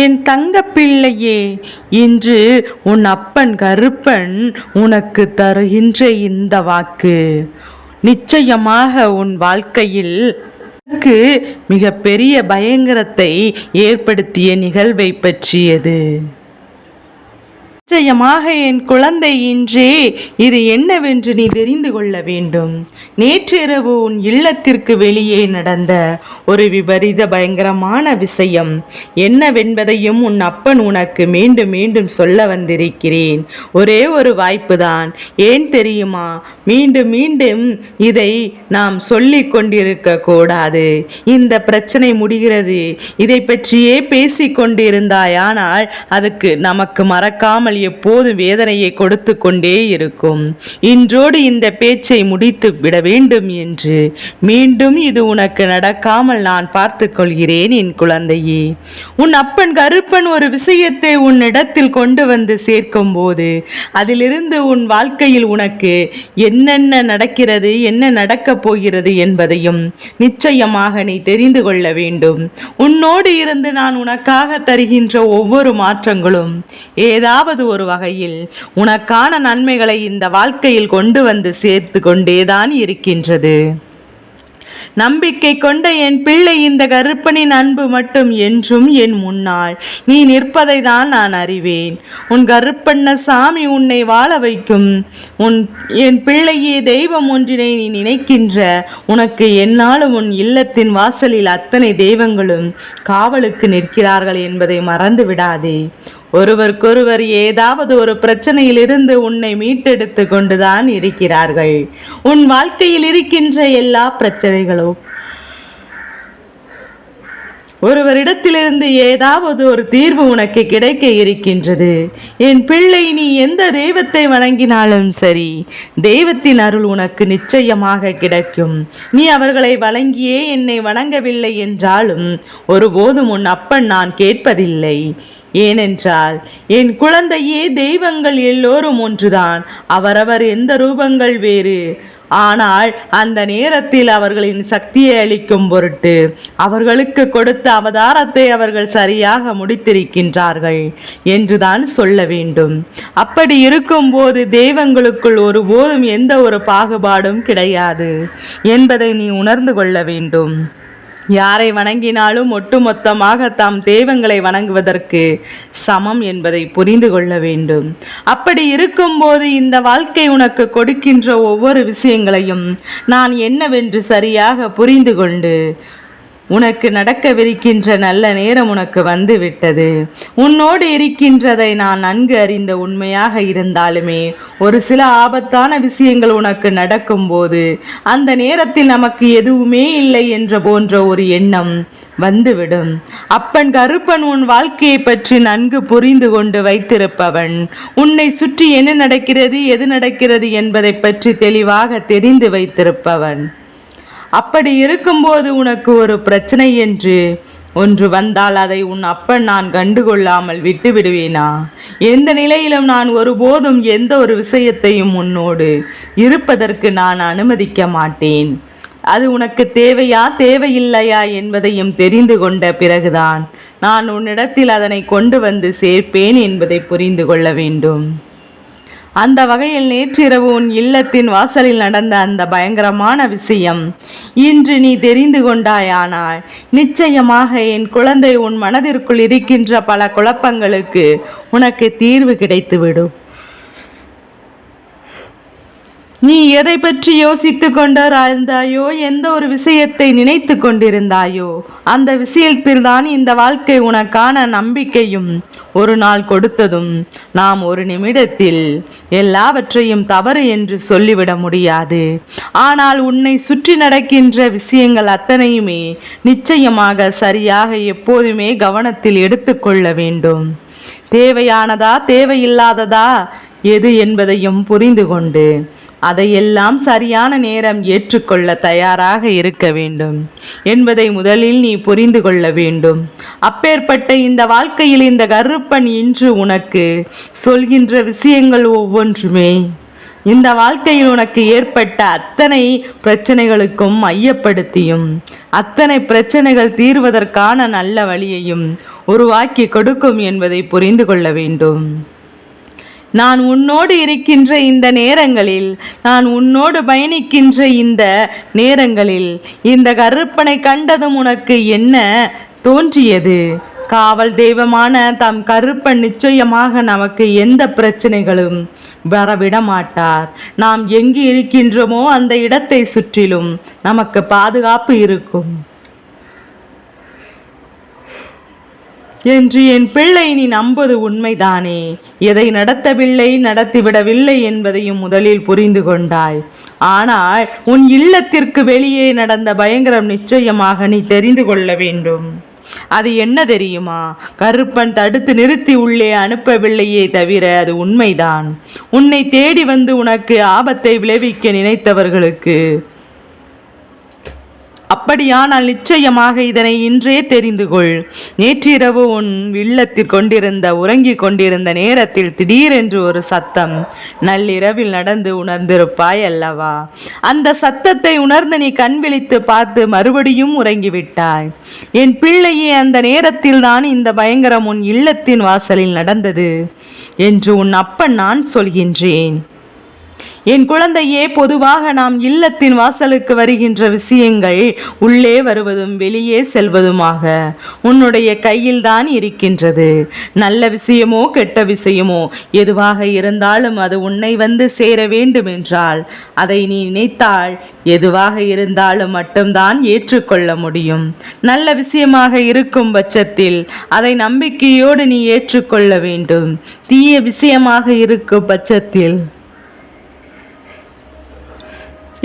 என் தங்க பிள்ளையே இன்று உன் அப்பன் கருப்பன் உனக்கு தருகின்ற இந்த வாக்கு. நிச்சயமாக உன் வாழ்க்கையில் உனக்கு மிகப்பெரிய பயங்கரத்தை ஏற்படுத்திய நிகழ்வை பற்றியது. நிச்சயமாக என் குழந்தை இன்றே இது என்னவென்று நீ தெரிந்து கொள்ள வேண்டும். நேற்றிரவு உன் இல்லத்திற்கு வெளியே நடந்த ஒரு விபரீத பயங்கரமான விஷயம் என்னவென்பதையும் உன் அப்பன் உனக்கு மீண்டும் மீண்டும் சொல்ல வந்திருக்கிறேன். ஒரே ஒரு வாய்ப்புதான். ஏன் தெரியுமா? மீண்டும் மீண்டும் இதை நாம் சொல்லிக் கொண்டிருக்க கூடாது. இந்த பிரச்சனை முடிகிறது. இதை பற்றியே பேசி கொண்டிருந்தாயானால் அதுக்கு நமக்கு மறக்காமல் எப்போதும் வேதனையை கொடுத்து கொண்டே இருக்கும். இன்றோடு இந்த பேச்சை முடித்து விட வேண்டும் என்று. மீண்டும் இது உனக்கு நடக்காமல் நான் பார்த்து கொள்கிறேன் என் குழந்தையே. உன் அப்பன் கருப்பன் ஒரு விஷயத்தை உன்னிடத்தில் கொண்டு வந்து சேர்க்கும் போது அதிலிருந்து உன் வாழ்க்கையில் உனக்கு என்னென்ன நடக்கிறது என்ன நடக்கப் போகிறது என்பதையும் நிச்சயமாக நீ தெரிந்து கொள்ள வேண்டும். உன்னோடு இருந்து நான் உனக்காக தருகின்ற ஒவ்வொரு மாற்றங்களும் ஏதாவது ஒரு வகையில் உனக்கான நன்மைகளை இந்த வாழ்க்கையில் கொண்டு வந்து சேர்த்து கொண்டேதான் இருக்கின்றது. நம்பிக்கை கொண்ட என் பிள்ளை இந்த கருப்பனின் அன்பு மட்டும் என்றும் என் முன்னால். நீ நிற்பதை தான் நான் அறிவேன். உன் கருப்பண்ண சாமி உன்னை வாழ வைக்கும். உன் என் பிள்ளையே தெய்வம் ஒன்றினை நீ நினைக்கின்ற. உனக்கு என்னாலும் உன் இல்லத்தின் வாசலில் அத்தனை தெய்வங்களும் காவலுக்கு நிற்கிறார்கள் என்பதை மறந்து விடாதே ஒருவருக்கொருவர் ஏதாவது ஒரு பிரச்சனையிலிருந்து உன்னை மீட்டெடுத்து கொண்டுதான் இருக்கிறார்கள். உன் வாழ்க்கையில் இருக்கின்ற எல்லா பிரச்சனைகளும் ஒருவரிடத்திலிருந்து ஏதாவது ஒரு தீர்வு உனக்கு கிடைக்க இருக்கின்றது. என் பிள்ளை நீ எந்த தெய்வத்தை வணங்கினாலும் சரி தெய்வத்தின் அருள் உனக்கு நிச்சயமாக கிடைக்கும். நீ அவர்களை வழங்கியே என்னை வணங்கவில்லை என்றாலும் ஒருபோதும் உன் அப்பன் நான் கேட்பதில்லை. ஏனென்றால் என் குழந்தையே தெய்வங்கள் எல்லோரும் ஒன்றுதான். அவரவர் எந்த ரூபங்கள் வேறு? ஆனால் அந்த நேரத்தில் அவர்களின் சக்தியை அளிக்கும் பொருட்டு அவர்களுக்கு கொடுத்த அவதாரத்தை அவர்கள் சரியாக முடித்திருக்கின்றார்கள் என்றுதான் சொல்ல வேண்டும். அப்படி இருக்கும்போது தெய்வங்களுக்குள் ஒருபோதும் எந்த ஒரு பாகுபாடும் கிடையாது என்பதை நீ உணர்ந்து கொள்ள வேண்டும். யாரை வணங்கினாலும் ஒட்டுமொத்தமாக தாம் தெய்வங்களை வணங்குவதற்கு சமம் என்பதை புரிந்து கொள்ள வேண்டும். அப்படி இருக்கும்போது இந்த வாழ்க்கை உனக்கு கொடுக்கின்ற ஒவ்வொரு விஷயங்களையும் நான் என்னவென்று சரியாக புரிந்து கொண்டு உனக்கு நடக்கவிருக்கின்ற நல்ல நேரம் உனக்கு வந்து விட்டது உன்னோடு இருக்கின்றதை நான் நன்கு அறிந்த உண்மையாக இருந்தாலுமே ஒரு சில ஆபத்தான விஷயங்கள் உனக்கு நடக்கும்போது அந்த நேரத்தில் நமக்கு எதுவுமே இல்லை என்ற போன்ற ஒரு எண்ணம் வந்துவிடும். அப்பன் கருப்பன் உன் வாழ்க்கையை பற்றி நன்கு புரிந்து கொண்டு வைத்திருப்பவன் உன்னை சுற்றி என்ன நடக்கிறது எது நடக்கிறது என்பதை பற்றி தெளிவாக தெரிந்து வைத்திருப்பவன். அப்படி இருக்கும்போது உனக்கு ஒரு பிரச்சனை என்று? ஒன்று வந்தால் அதை உன் அப்பன் நான் கண்டுகொள்ளாமல் விட்டு விடுவேனா? எந்த நிலையிலும் நான் ஒருபோதும் எந்த ஒரு விஷயத்தையும் உன்னோடு இருப்பதற்கு நான் அனுமதிக்க மாட்டேன். அது உனக்கு தேவையா தேவையில்லையா என்பதையும் தெரிந்து கொண்ட பிறகுதான் நான் உன்னிடத்தில் அதனை கொண்டு வந்து சேர்ப்பேன் என்பதை புரிந்து கொள்ள வேண்டும். அந்த வகையில் நேற்றிரவு உன் இல்லத்தின் வாசலில் நடந்த அந்த பயங்கரமான விஷயம். இன்று நீ தெரிந்து கொண்டாயானால் நிச்சயமாக என் குழந்தை உன் மனதிற்குள் இருக்கின்ற பல குழப்பங்களுக்கு உனக்கு தீர்வு கிடைத்துவிடும். நீ எதை பற்றி யோசித்து கொண்டிருந்தாயோ எந்த ஒரு விஷயத்தை நினைத்து கொண்டிருந்தாயோ அந்த விஷயத்தில்தான் இந்த வாழ்க்கை உனக்கான நம்பிக்கையும் ஒரு நாள் கொடுத்ததும். நாம் ஒரு நிமிடத்தில் எல்லாவற்றையும் தவறு என்று சொல்லிவிட முடியாது. ஆனால் உன்னை சுற்றி நடக்கின்ற விஷயங்கள் அத்தனையுமே நிச்சயமாக சரியாக எப்போதுமே கவனத்தில் எடுத்துக்கொள்ள வேண்டும். தேவையானதா தேவையில்லாததா எது என்பதையும் புரிந்து கொண்டு அதையெல்லாம் சரியான நேரம் ஏற்றுக்கொள்ள தயாராக இருக்க வேண்டும். என்பதை முதலில் நீ புரிந்து கொள்ள வேண்டும். அப்பேற்பட்ட இந்த வாழ்க்கையில் இந்த கருப்பன் இன்று உனக்கு சொல்கின்ற விஷயங்கள் ஒவ்வொன்றுமே இந்த வாழ்க்கையில் உனக்கு ஏற்பட்ட அத்தனை பிரச்சனைகளுக்கும் மையப்படுத்தியும் அத்தனை பிரச்சனைகள் தீர்வதற்கான நல்ல வழியையும் உருவாக்கி கொடுக்கும் என்பதை புரிந்து கொள்ள வேண்டும். நான் உன்னோடு இருக்கின்ற இந்த நேரங்களில் நான் உன்னோடு பயணிக்கின்ற இந்த நேரங்களில் இந்த கருப்பனை கண்டதும் உனக்கு என்ன தோன்றியது? காவல் தெய்வமான தம் கருப்பன் நிச்சயமாக நமக்கு எந்த பிரச்சனைகளும் வரவிட மாட்டார் நாம் எங்கு இருக்கின்றோமோ அந்த இடத்தை சுற்றிலும் நமக்கு பாதுகாப்பு இருக்கும். என்று என் பிள்ளை நீ நம்பது உண்மைதானே? எதை நடத்தவில்லை நடத்திவிடவில்லை என்பதையும் முதலில் புரிந்து கொண்டாய். ஆனால் உன் இல்லத்திற்கு வெளியே நடந்த பயங்கரம் நிச்சயமாக நீ தெரிந்து கொள்ள வேண்டும். அது என்ன தெரியுமா? கருப்பன் தடுத்து நிறுத்தி உள்ளே அனுப்பவில்லையே தவிர அது உண்மைதான். உன்னை தேடி வந்து உனக்கு ஆபத்தை விளைவிக்க நினைத்தவர்களுக்கு அப்படியானால் நிச்சயமாக இதனை இன்றே தெரிந்து கொள். நேற்றிரவு உன் இல்லத்தில் கொண்டிருந்த உறங்கிக் கொண்டிருந்த நேரத்தில் திடீரென்று ஒரு சத்தம். நள்ளிரவில் நடந்து உணர்ந்திருப்பாய் அல்லவா? அந்த சத்தத்தை உணர்ந்து நீ கண் விழித்து பார்த்து மறுபடியும் உறங்கிவிட்டாய். என் பிள்ளையே அந்த நேரத்தில் தான் இந்த பயங்கரம் உன் இல்லத்தின் வாசலில் நடந்தது. என்று உன் அப்பன் நான் சொல்கின்றேன். என் குழந்தையே பொதுவாக நாம் இல்லத்தின் வாசலுக்கு வருகின்ற விஷயங்கள் உள்ளே வருவதும் வெளியே செல்வதுமாக உன்னுடைய கையில்தான் இருக்கின்றது. நல்ல விஷயமோ கெட்ட விஷயமோ எதுவாக இருந்தாலும் அது உன்னை வந்து சேர வேண்டும் என்றால் அதை நீ நினைத்தால் எதுவாக இருந்தாலும் மட்டும்தான் ஏற்றுக்கொள்ள முடியும். நல்ல விஷயமாக இருக்கும் பட்சத்தில் அதை நம்பிக்கையோடு நீ ஏற்றுக்கொள்ள வேண்டும். தீய விஷயமாக இருக்கும் பட்சத்தில்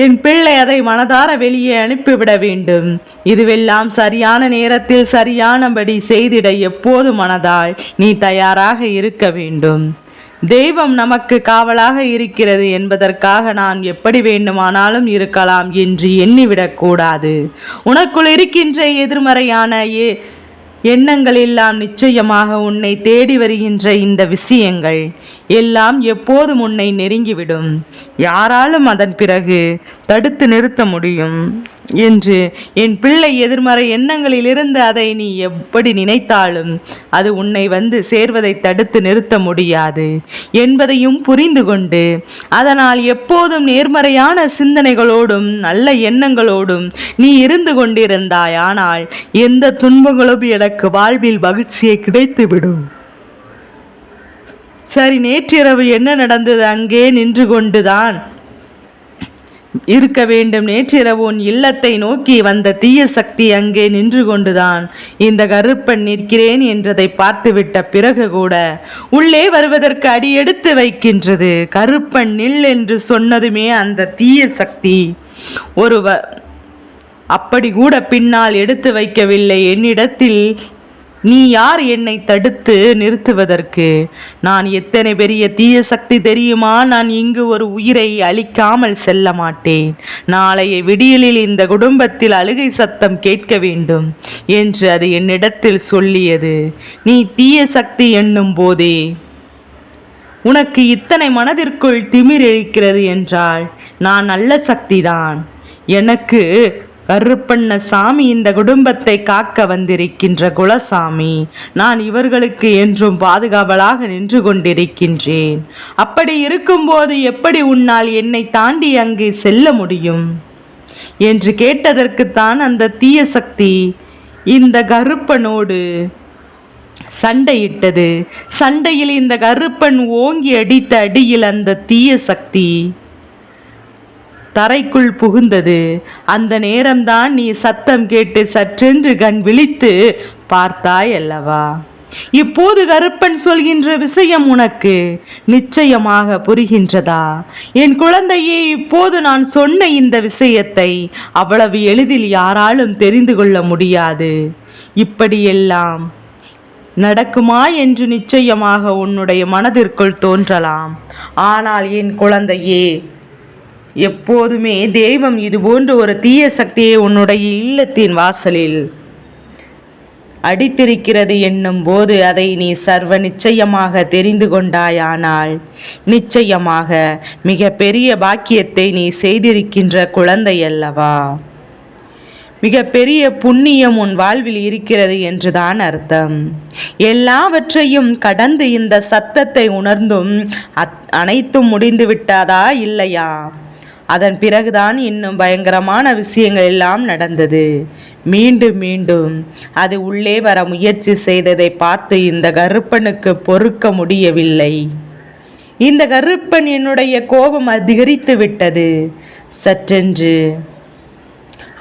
என் பிள்ளை அதை மனதார வெளியே அனுப்பிவிட வேண்டும். இதுவெல்லாம் சரியான நேரத்தில் சரியானபடி செய்திட எப்போது மனதால் நீ தயாராக இருக்க வேண்டும். தெய்வம் நமக்கு காவலாக இருக்கிறது என்பதற்காக நான் எப்படி வேண்டுமானாலும் இருக்கலாம் என்று எண்ணிவிடக்கூடாது. உனக்குள் இருக்கின்ற எதிர்மறையான ஏ எண்ணங்கள் எல்லாம் நிச்சயமாக உன்னை தேடி வருகின்ற இந்த விஷயங்கள் எல்லாம் எப்போதும் உன்னை நெருங்கிவிடும். யாராலும் அதன் பிறகு தடுத்து நிறுத்த முடியும். என்று என் பிள்ளை எதிர்மறை எண்ணங்களிலிருந்து அதை நீ எப்படி நினைத்தாலும் அது உன்னை வந்து சேர்வதை தடுத்து நிறுத்த முடியாது என்பதையும் புரிந்து கொண்டு அதனால் எப்போதும் நேர்மறையான சிந்தனைகளோடும் நல்ல எண்ணங்களோடும் நீ இருந்து கொண்டிருந்தாய். ஆனால் எந்த துன்பங்களும் எனக்கு வாழ்வில் மகிழ்ச்சியை கிடைத்துவிடும் சரி நேற்றிரவு என்ன நடந்தது? அங்கே நின்று கொண்டுதான். இருக்க வேண்டும். நேற்றிரவு உன் இல்லத்தை நோக்கி வந்த தீய சக்தி அங்கே நின்று கொண்டுதான். இந்த கருப்பன் நிற்கிறேன் என்றதை பார்த்துவிட்ட பிறகு கூட உள்ளே வருவதற்கு அடி எடுத்து வைக்கின்றது. கருப்பன் நில் என்று சொன்னதுமே அந்த தீய சக்தி. ஒரு அப்படி கூட பின்னால் எடுத்து வைக்கவில்லை. என்னிடத்தில் நீ யார் என்னை தடுத்து நிறுத்துவதற்கு? நான் எத்தனை பெரிய தீய சக்தி தெரியுமா? நான் இங்கு ஒரு உயிரை அழிக்காமல் செல்ல மாட்டேன். நாளைய விடியலில் இந்த குடும்பத்தில் அழுகை சத்தம் கேட்க வேண்டும் என்று அது என்னிடத்தில் சொல்லியது. நீ தீய சக்தி என்னும் போதே. உனக்கு இத்தனை மனதிற்குள் திமிர் இருக்கிறது என்றால் நான் நல்ல சக்திதான். எனக்கு கருப்பண்ண சாமி இந்த குடும்பத்தை காக்க வந்திருக்கின்ற குலசாமி. நான் இவர்களுக்கு என்றும் பாதுகாவலாக நின்று கொண்டிருக்கின்றேன். அப்படி இருக்கும்போது எப்படி உன்னால் என்னை தாண்டி அங்கே செல்ல முடியும்? என்று கேட்டதற்குத்தான் அந்த தீய சக்தி இந்த கருப்பனோடு சண்டையிட்டது. சண்டையில் இந்த கருப்பன் ஓங்கி அடித்த அடியில் அந்த தீய சக்தி தரைக்குள் புகுந்தது. அந்த நேரம்தான் நீ சத்தம் கேட்டு சற்றென்று கண் விழித்து பார்த்தாய் அல்லவா? இப்போது கருப்பன் சொல்கின்ற விஷயம் உனக்கு நிச்சயமாக புரிகின்றதா? என் குழந்தையே இப்போது நான் சொன்ன இந்த விஷயத்தை அவ்வளவு எளிதில் யாராலும் தெரிந்து கொள்ள முடியாது. இப்படியெல்லாம் நடக்குமா என்று நிச்சயமாக உன்னுடைய மனதிற்குள் தோன்றலாம். ஆனால் என் குழந்தையே எப்போதுமே தெய்வம் இது போன்ற ஒரு தீய சக்தியை உன்னுடைய இல்லத்தின் வாசலில் அடித்திருக்கிறது என்னும் போது அதை நீ சர்வ நிச்சயமாக தெரிந்து கொண்டாயானால் நிச்சயமாக மிக பெரிய பாக்கியத்தை நீ செய்திருக்கின்ற குழந்தை அல்லவா மிக பெரிய புண்ணியம் உன் வாழ்வில் இருக்கிறது என்றுதான் அர்த்தம். எல்லாவற்றையும் கடந்து இந்த சத்தத்தை உணர்ந்தும் அனைத்தும் முடிந்து விட்டாதா இல்லையா? அதன் பிறகுதான் இன்னும் பயங்கரமான விஷயங்கள் எல்லாம் நடந்தது. மீண்டும் மீண்டும் அது உள்ளே வர முயற்சி செய்ததை பார்த்து இந்த கருப்பனுக்கு பொறுக்க முடியவில்லை. இந்த கருப்பன் என்னுடைய கோபம் அதிகரித்து விட்டது. சற்றென்று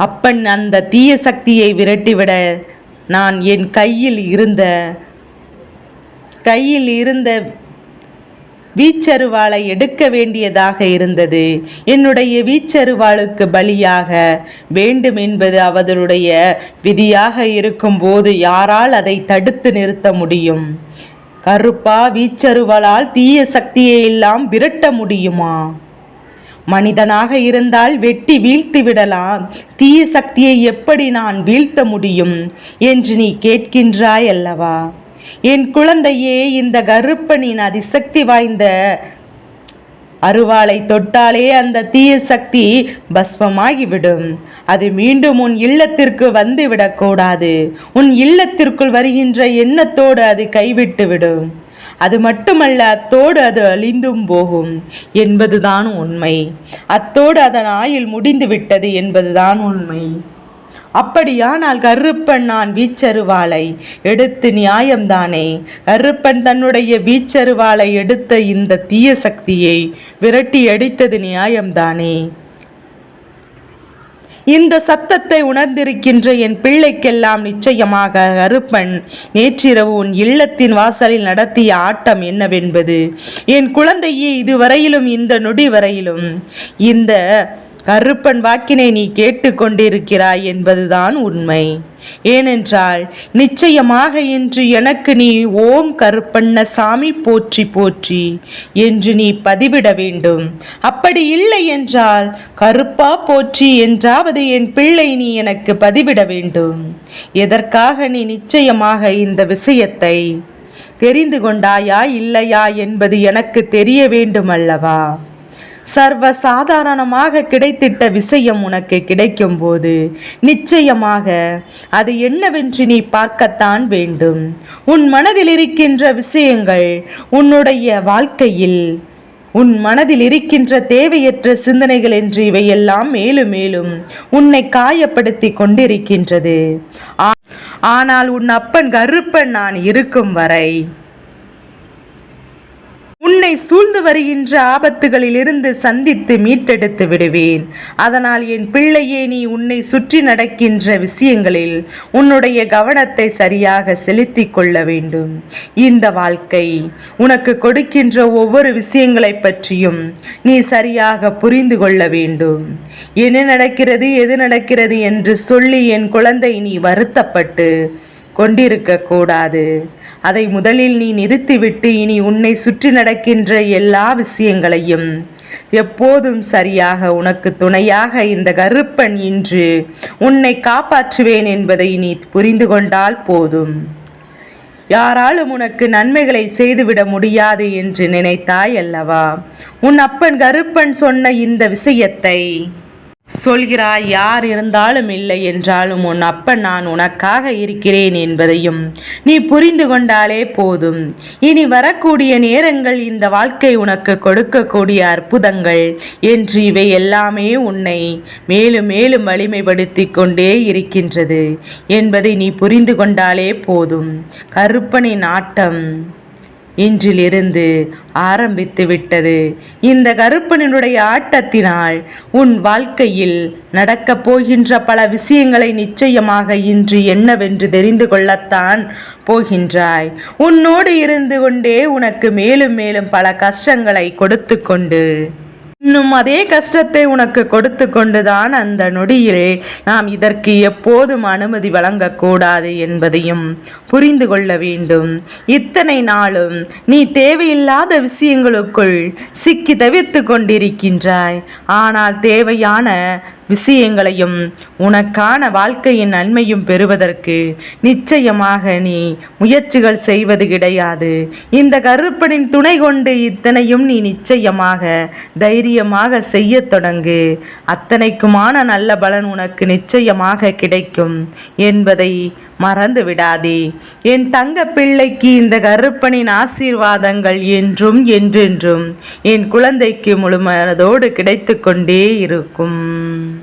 அப்பன் அந்த தீய சக்தியை விரட்டிவிட நான் என் கையில் இருந்த கையில் இருந்த வீச்சருவாளை எடுக்க வேண்டியதாக இருந்தது. என்னுடைய வீச்சருவாளுக்கு பலியாக வேண்டும் என்பது அவர்களுடைய விதியாக இருக்கும்போது யாரால் அதை தடுத்து நிறுத்த முடியும்? கருப்பா வீச்சருவாளால் தீய சக்தியை எல்லாம் விரட்ட முடியுமா? மனிதனாக இருந்தால் வெட்டி வீழ்த்து விடலாம். தீய சக்தியை எப்படி நான் வீழ்த்த முடியும்? என்று நீ கேட்கின்றாய் அல்லவா? என் குழந்தையே இந்த கருப்பனின் அதிசக்தி வாய்ந்த அருவாளை தொட்டாலே அந்த தீய சக்தி பஸ்வமாகிவிடும். அது மீண்டும் உன் இல்லத்திற்கு வந்து விடக்கூடாது உன் இல்லத்திற்குள் வருகின்ற எண்ணத்தோடு அது கைவிட்டுவிடும். அது மட்டுமல்ல அத்தோடு அது அழிந்தும் போகும் என்பதுதான் உண்மை. அத்தோடு அதன் ஆயில் முடிந்து விட்டது என்பதுதான் உண்மை. அப்படியானால் கருப்பன் நான் வீச்சருவாளை எடுத்து நியாயம்தானே? கருப்பன் தன்னுடைய வீச்சருவாளை எடுத்த இந்த தீய சக்தியை விரட்டி அடித்தது நியாயம்தானே? இந்த சத்தத்தை உணர்ந்திருக்கின்ற என் பிள்ளைக்கெல்லாம் நிச்சயமாக கருப்பன் நேற்றிரவு உன் இல்லத்தின் வாசலில் நடத்திய ஆட்டம் என்னவென்பது? என் குழந்தையே இதுவரையிலும் இந்த நொடி வரையிலும் இந்த கருப்பன் வாக்கினை நீ கேட்டுக்கொண்டிருக்கிறாய் என்பதுதான் உண்மை. ஏனென்றால் நிச்சயமாக இன்று எனக்கு நீ ஓம் கருப்பண்ண சாமி போற்றி போற்றி என்று நீ பதிவிட வேண்டும். அப்படி இல்லை என்றால் கருப்பா போற்றி என்றாவது என் பிள்ளை நீ எனக்கு பதிவிட வேண்டும். எதற்காக நீ நிச்சயமாக இந்த விஷயத்தை தெரிந்து கொண்டாயா இல்லையா என்பது எனக்கு தெரிய வேண்டும் அல்லவா சர்வ சாதாரணமாக கிடைத்திட்ட விஷயம் உனக்கு கிடைக்கும் போது நிச்சயமாக அது என்னவென்று நீ பார்க்கத்தான் வேண்டும். உன் மனதில் இருக்கின்ற விஷயங்கள் உன்னுடைய வாழ்க்கையில் உன் மனதில் இருக்கின்ற தேவையற்ற சிந்தனைகள் என்று இவையெல்லாம் மேலும் மேலும் உன்னை காயப்படுத்தி கொண்டிருக்கின்றது. ஆனால் உன் அப்பன் கருப்பன் நான் இருக்கும் வரை என்னை சூழ்ந்து வருகின்ற ஆபத்துகளிலிருந்து சந்தித்து மீட்டெடுத்து விடுவேன். அதனால் என் பிள்ளையே நீ உன்னை சுற்றி நடக்கின்ற விஷயங்களில் உன்னுடைய கவனத்தை சரியாக செலுத்திக் கொள்ள வேண்டும். இந்த வாழ்க்கை உனக்கு கொடுக்கின்ற ஒவ்வொரு விஷயங்களை பற்றியும் நீ சரியாக புரிந்து கொள்ள வேண்டும். என்ன நடக்கிறது எது நடக்கிறது என்று சொல்லி என் குழந்தை நீ வருத்தப்பட்டு கொண்டிருக்கக்கூடாது. அதை முதலில் நீ நிறுத்திவிட்டு இனி உன்னை சுற்றி நடக்கின்ற எல்லா விஷயங்களையும் எப்போதும் சரியாக உனக்கு துணையாக இந்த கருப்பன் இன்று உன்னை காப்பாற்றுவேன் என்பதை நீ புரிந்து கொண்டால் போதும். யாராலும் உனக்கு நன்மைகளை செய்துவிட முடியாது என்று நினைத்தாய் அல்லவா? உன் அப்பன் கருப்பன் சொன்ன இந்த விஷயத்தை சொல்கிறாய் யார் இருந்தாலும் இல்லை என்றாலும் உன் அப்பன் நான் உனக்காக இருக்கிறேன் என்பதையும் நீ புரிந்து கொண்டாலே போதும். இனி வரக்கூடிய நேரங்கள் இந்த வாழ்க்கை உனக்கு கொடுக்கக்கூடிய அற்புதங்கள் என்று இவை எல்லாமே உன்னை மேலும் மேலும் வலிமைப்படுத்தி கொண்டே இருக்கின்றது என்பதை நீ புரிந்து கொண்டாலே போதும். கருப்பனின் ஆட்டம். இன்றிலிருந்து ஆரம்பித்து விட்டது. இந்த கருப்பனினுடைய ஆட்டத்தினால் உன் வாழ்க்கையில் நடக்கப் போகின்ற பல விஷயங்களை நிச்சயமாக இன்று என்னவென்று தெரிந்து கொள்ளத்தான் போகின்றாய். உன்னோடு இருந்து கொண்டே உனக்கு மேலும் மேலும் பல கஷ்டங்களை கொடுத்து கொண்டு இன்னும் அதே கஷ்டத்தை உனக்கு கொடுத்து கொண்டுதான் அந்த நொடியில் நாம் இதற்கு எப்போதும் அனுமதி வழங்கக்கூடாது என்பதையும் புரிந்து கொள்ள வேண்டும். இத்தனை நாளும் நீ தேவையில்லாத விஷயங்களுக்குள் சிக்கி தவிர்த்து கொண்டிருக்கின்றாய். ஆனால் தேவையான விஷயங்களையும் உனக்கான வாழ்க்கையின் நன்மையும் பெறுவதற்கு நிச்சயமாக நீ முயற்சிகள் செய்வது கிடையாது. இந்த கருப்பனின் துணை கொண்டு இத்தனையும் நீ நிச்சயமாக தைரியமாக செய்யத் தொடங்கு. அத்தனைக்குமான நல்ல பலன் உனக்கு நிச்சயமாக கிடைக்கும் என்பதை மறந்து விடாதே. என் தங்க பிள்ளைக்கு இந்த கருப்பனின் ஆசீர்வாதங்கள் என்றும் என்றென்றும் என் குழந்தைக்கு முழுமனதோடு கிடைத்து கொண்டே இருக்கும்.